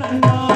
Nana.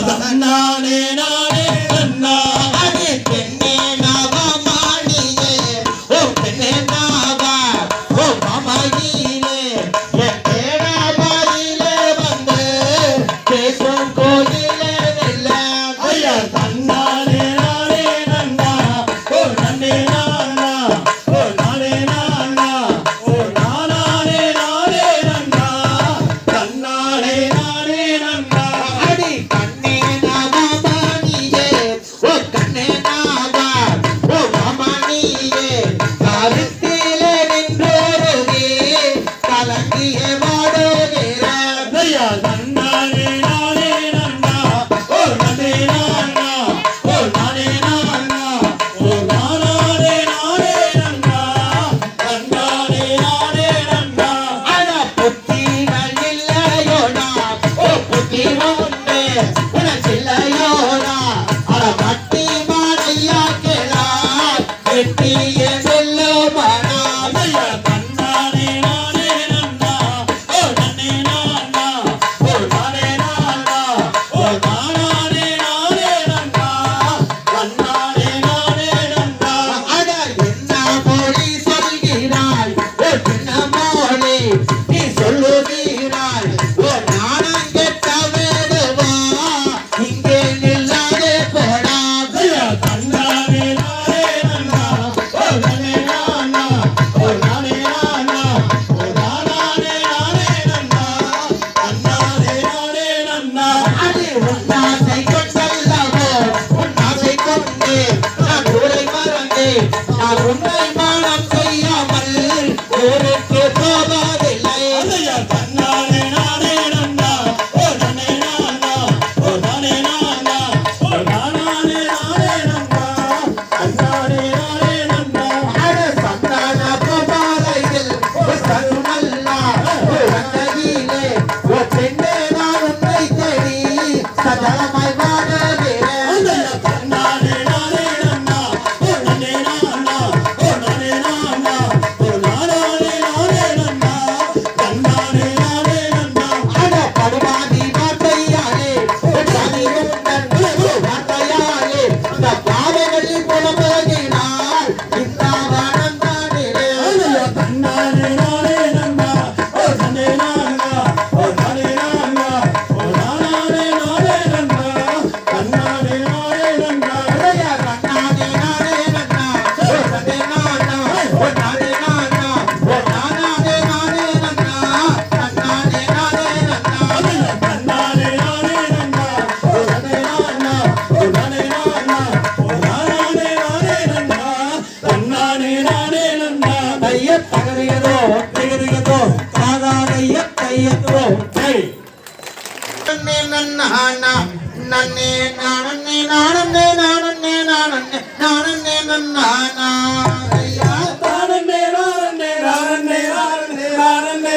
தன்னானே நானே நன்னா Hallelujah.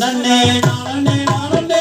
நன்னே நானே நானே